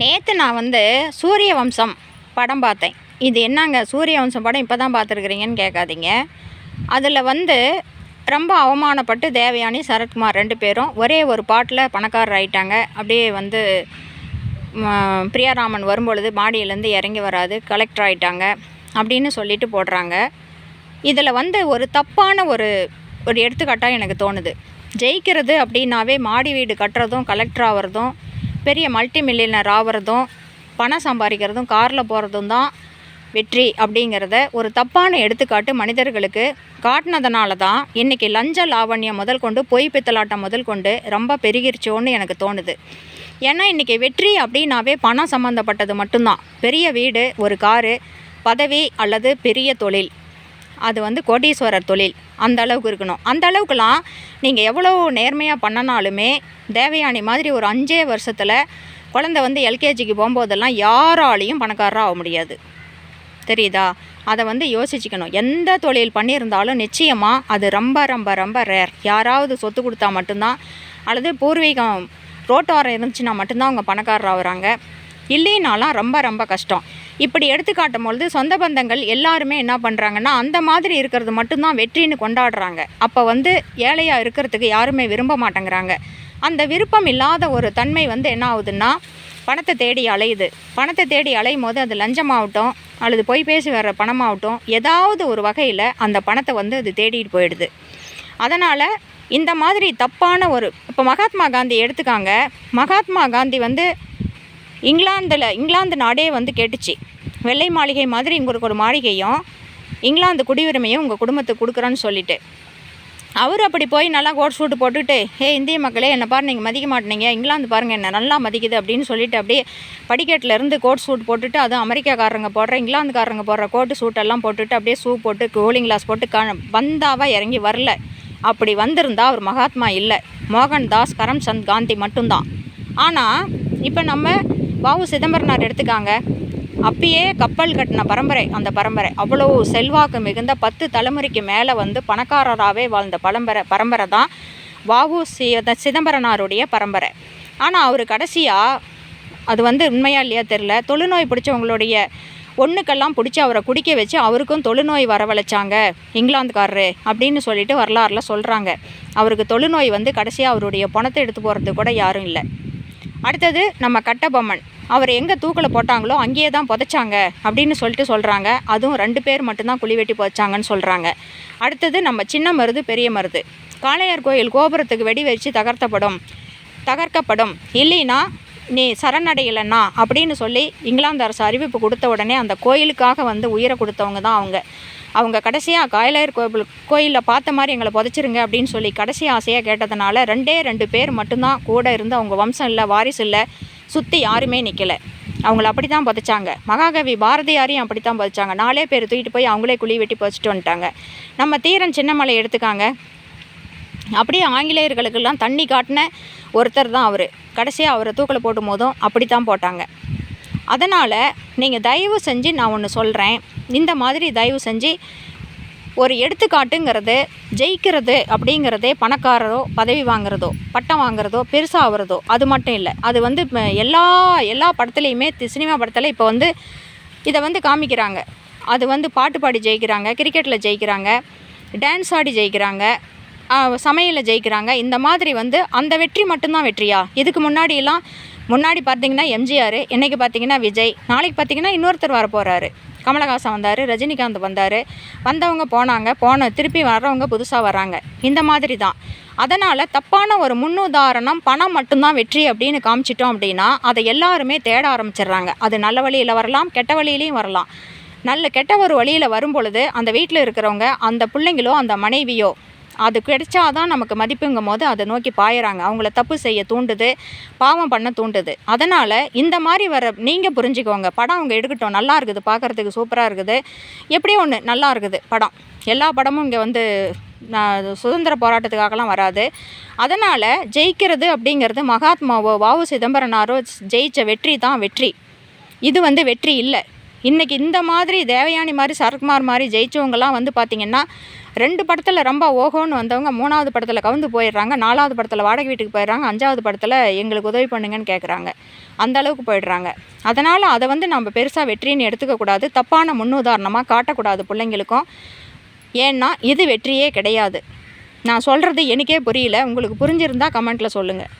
நேற்று நான் வந்து சூரிய வம்சம் படம் பார்த்தேன். இது என்னங்க சூரிய வம்சம் படம்? இப்போ தான் பார்த்துருக்குறீங்கன்னு கேட்காதீங்க. அதில் வந்து ரொம்ப அவமானப்பட்டு தேவயானி சரத்குமார் ரெண்டு பேரும் ஒரே ஒரு பாட்டில் பணக்காரர் ஆயிட்டாங்க. அப்படியே வந்து பிரியாராமன் வரும்பொழுது மாடியிலேருந்து இறங்கி வராது கலெக்டர் ஆயிட்டாங்க அப்படின்னு சொல்லிட்டு போடுறாங்க. இதில் வந்து ஒரு தப்பான ஒரு ஒரு எடுத்துக்காட்டாக எனக்கு தோணுது. ஜெயிக்கிறது அப்படின்னாவே மாடி வீடு கட்டுறதும் கலெக்டர் ஆகிறதும் பெரிய மல்டி மில்லியனர் ஆகிறதும் பணம் சம்பாதிக்கிறதும் காரில் போகிறதும் தான் வெற்றி அப்படிங்கிறத ஒரு தப்பான எடுத்துக்காட்டு மனிதர்களுக்கு காட்டினதுனால தான் இன்றைக்கி லஞ்ச லாவண்யம் முதல் கொண்டு பொய் பித்தலாட்டம் முதல் கொண்டு ரொம்ப பெருகிருச்சோன்னு எனக்கு தோணுது. ஏன்னா இன்றைக்கி வெற்றி அப்படின்னாவே பணம் சம்மந்தப்பட்டது மட்டும்தான். பெரிய வீடு ஒரு காரு பதவி அல்லது பெரிய தொழில். அது வந்து கோடீஸ்வரர் தொழில். அந்த அளவுக்கு இருக்கணும். அந்த அளவுக்குலாம் நீங்கள் எவ்வளோ நேர்மையாக பண்ணனாலுமே தேவயானி மாதிரி ஒரு அஞ்சே வருஷத்தில் குழந்தை வந்து எல்கேஜிக்கு போகும்போதெல்லாம் யாராலையும் பணக்காரராக ஆக முடியாது. தெரியுதா? அதை வந்து யோசிச்சுக்கணும். எந்த தொழில் பண்ணியிருந்தாலும் நிச்சயமாக அது ரொம்ப ரொம்ப ரொம்ப ரேர் யாராவது சொத்து கொடுத்தா மட்டும்தான் அல்லது பூர்வீகம் ரோட்டோரம் இருந்துச்சுன்னா மட்டும்தான் அவங்க பணக்காரராக ஆகுறாங்க. இல்லைனாலாம் ரொம்ப ரொம்ப கஷ்டம். இப்படி எடுத்துக்காட்டும் பொழுது சொந்த பந்தங்கள் எல்லாருமே என்ன பண்ணுறாங்கன்னா அந்த மாதிரி இருக்கிறது மட்டும்தான் வெற்றின்னு கொண்டாடுறாங்க. அப்போ வந்து ஏழையாக இருக்கிறதுக்கு யாருமே விரும்ப மாட்டேங்கிறாங்க. அந்த விருப்பம் இல்லாத ஒரு தன்மை வந்து என்ன ஆகுதுன்னா பணத்தை தேடி அலையுது. பணத்தை தேடி அலையும் போது அது லஞ்சமாகட்டும் அல்லது பொய் பேசி வர்ற பணமாகட்டும் ஏதாவது ஒரு வகையில் அந்த பணத்தை வந்து அது தேடிட்டு போயிடுது. அதனால் இந்த மாதிரி தப்பான ஒரு இப்போ மகாத்மா காந்தி எடுத்துக்காங்க. மகாத்மா காந்தி வந்து இங்கிலாந்தில் இங்கிலாந்து நாடே வந்து கேட்டுச்சு. வெள்ளை மாளிகை மாதிரி உங்களுக்கு ஒரு மாளிகையும் இங்கிலாந்து குடியுரிமையும் உங்கள் குடும்பத்துக்கு கொடுக்குறேன்னு சொல்லிட்டு. அவர் அப்படி போய் நல்லா கோட் சூட்டு போட்டுட்டு ஏ இந்திய மக்களே என்னை பாரு நீங்கள் மதிக்க மாட்டேங்க இங்கிலாந்து பாருங்கள் என்ன நல்லா மதிக்குது அப்படின்னு சொல்லிட்டு அப்படியே படிக்கட்டில் இருந்து கோட் சூட் போட்டுட்டு அதுவும் அமெரிக்காக்காரங்க போடுற இங்கிலாந்துக்காரங்க போடுற கோட்டு சூட்டெல்லாம் போட்டுட்டு அப்படியே ஷூ போட்டு கூலிங் கிளாஸ் போட்டு க வந்தாவா இறங்கி வரல. அப்படி வந்திருந்தா அவர் மகாத்மா இல்லை. மோகன்தாஸ் கரம்சந்த் காந்தி மட்டும்தான். ஆனால் இப்போ நம்ம வாவு சிதம்பரனார் எடுத்துக்காங்க. அப்பயே கப்பல் கட்டின பரம்பரை அந்த பரம்பரை. அவ்வளோ செல்வாக்கு மிகுந்த பத்து தலைமுறைக்கு மேலே வந்து பணக்காரராகவே வாழ்ந்த பரம்பரை பரம்பரை தான் வாவு சி சிதம்பரனாருடைய பரம்பரை. ஆனால் அவர் கடைசியாக அது வந்து உண்மையா இல்லையா தெரில தொழுநோய் பிடிச்சவங்களுடைய ஒன்றுக்கெல்லாம் பிடிச்சி அவரை குடிக்க வச்சு அவருக்கும் தொழுநோய் வரவழைச்சாங்க. இங்கிலாந்துக்காரரு அப்படின்னு சொல்லிட்டு வரலாறுல சொல்கிறாங்க அவருக்கு தொழுநோய் வந்து கடைசியாக அவருடைய பணத்தை எடுத்து போகிறது கூட யாரும் இல்லை. அடுத்தது நம்ம கட்டபொம்மன். அவர் எங்கே தூக்கில் போட்டாங்களோ அங்கேயே தான் புதைச்சாங்க அப்படின்னு சொல்லிட்டு சொல்கிறாங்க அதுவும் ரெண்டு பேர் மட்டும்தான் குழி வெட்டி புதைச்சாங்கன்னு சொல்கிறாங்க அடுத்தது நம்ம சின்ன மருது பெரிய மருது. காளையார் கோயில் கோபுரத்துக்கு வெடி வச்சு தகர்த்தப்படும். தகர்க்கப்படும். இல்லைன்னா நீ சரணடையலைன்னா அப்படின்னு சொல்லி இங்கிலாந்து அரசு அறிவிப்பு கொடுத்த உடனே அந்த கோயிலுக்காக வந்து உயிரை கொடுத்தவங்க தான் அவங்க. அவங்க கடைசியாக காயலாயர் கோவில் கோயிலில் பார்த்த மாதிரி எங்களை புதைச்சிருங்க அப்படின்னு சொல்லி கடைசி ஆசையாக கேட்டதுனால ரெண்டே ரெண்டு பேர் மட்டும்தான் கூட இருந்து அவங்க வம்சம் இல்லை வாரிசு இல்லை சுற்றி யாருமே நிற்கலை அவங்கள அப்படி தான் புதைச்சாங்க. மகாகவி பாரதியாரையும் அப்படி தான் புதைச்சாங்க. நாலே பேர் தூக்கிட்டு போய் அவங்களே குழி வெட்டி புதைச்சிட்டு வந்துட்டாங்க. நம்ம தீரன் சின்னமலை எடுத்துக்காங்க. அப்படியே ஆங்கிலேயர்களுக்கெல்லாம் தண்ணி காட்டின ஒருத்தர் தான் அவர். கடைசியாக அவரை தூக்கில் போடும் போதும் அப்படி தான் போட்டாங்க. அதனால் நீங்கள் தயவு செஞ்சு நான் ஒன்று சொல்கிறேன் இந்த மாதிரி தயவு செஞ்சு ஒரு எடுத்துக்காட்டுங்கிறது ஜெயிக்கிறது அப்படிங்கிறதே பணக்காரரோ பதவி வாங்குறதோ பட்டம் வாங்குறதோ பெருசாகிறதோ அது மட்டும் இல்லை. அது வந்து எல்லா எல்லா படத்துலையுமே சினிமா படத்தில் இப்போ வந்து இதை வந்து காமிக்கிறாங்க. அது வந்து பாட்டு பாடி ஜெயிக்கிறாங்க கிரிக்கெட்டில் ஜெயிக்கிறாங்க டான்ஸ் ஆடி ஜெயிக்கிறாங்க சமையலில் ஜெயிக்கிறாங்க. இந்த மாதிரி வந்து அந்த வெற்றி மட்டும்தான் வெற்றியா? இதுக்கு முன்னாடியெல்லாம் முன்னாடி பார்த்தீங்கன்னா எம்ஜிஆர் இன்றைக்கி பார்த்தீங்கன்னா விஜய் நாளைக்கு பார்த்தீங்கன்னா இன்னொருத்தர் வர போகிறாரு கமலஹாசன் வந்தார் ரஜினிகாந்த் வந்தார். வந்தவங்க போனாங்க. போன திருப்பி வர்றவங்க புதுசாக வராங்க இந்த மாதிரி தான் அதனால் தப்பான ஒரு முன்னுதாரணம் பணம் மட்டும்தான் வெற்றி அப்படின்னு காமிச்சிட்டோம் அப்படின்னா அதை எல்லாருமே தேட ஆரம்பிச்சிடுறாங்க. அது நல்ல வழியில் வரலாம் கெட்ட வழியிலையும் வரலாம். நல்ல கெட்ட ஒரு வழியில் வரும் பொழுது அந்த வீட்டில் இருக்கிறவங்க அந்த பிள்ளைங்களோ அந்த மனைவியோ அது கிடைச்சாதான் நமக்கு மதிப்புங்கும் போது அதை நோக்கி பாயறாங்க. அவங்கள தப்பு செய்ய தூண்டுது பாவம் பண்ண தூண்டுது. அதனால் இந்த மாதிரி வர நீங்கள் புரிஞ்சுக்கோங்க. படம் அவங்க எடுக்கட்டும். நல்லா இருக்குது பார்க்குறதுக்கு சூப்பராக இருக்குது. எப்படியும் ஒன்று நல்லா இருக்குது படம். எல்லா படமும் இங்கே வந்து நான் சுதந்திர போராட்டத்துக்காகலாம் வராது. அதனால் ஜெயிக்கிறது அப்படிங்கிறது மகாத்மாவோ வாவு சிதம்பரனாரோ ஜெயிச்ச வெற்றி தான் வெற்றி. இது வந்து வெற்றி இல்லை. இன்றைக்கி இந்த மாதிரி தேவயானி மாதிரி சரத்குமார் மாதிரி ஜெயிச்சவங்கலாம் வந்து பார்த்திங்கன்னா ரெண்டு படத்தில் ரொம்ப ஓஹோன்னு வந்தவங்க மூணாவது படத்தில் கவுந்து போயிடுறாங்க நாலாவது படத்தில் வாடகை வீட்டுக்கு போயிடுறாங்க அஞ்சாவது படத்தில் எங்களுக்கு உதவி பண்ணுங்கன்னு கேட்குறாங்க அந்த அளவுக்கு போயிடுறாங்க. அதனால் அதை வந்து நம்ம பெருசாக வெற்றின்னு எடுத்துக்கக்கூடாது. தப்பான முன்னுதாரணமாக காட்டக்கூடாது பிள்ளைங்களுக்கும். ஏன்னா இது வெற்றியே கிடையாது. நான் சொல்கிறது எனக்கே புரியல. உங்களுக்கு புரிஞ்சிருந்தால் கமெண்ட்டில் சொல்லுங்கள்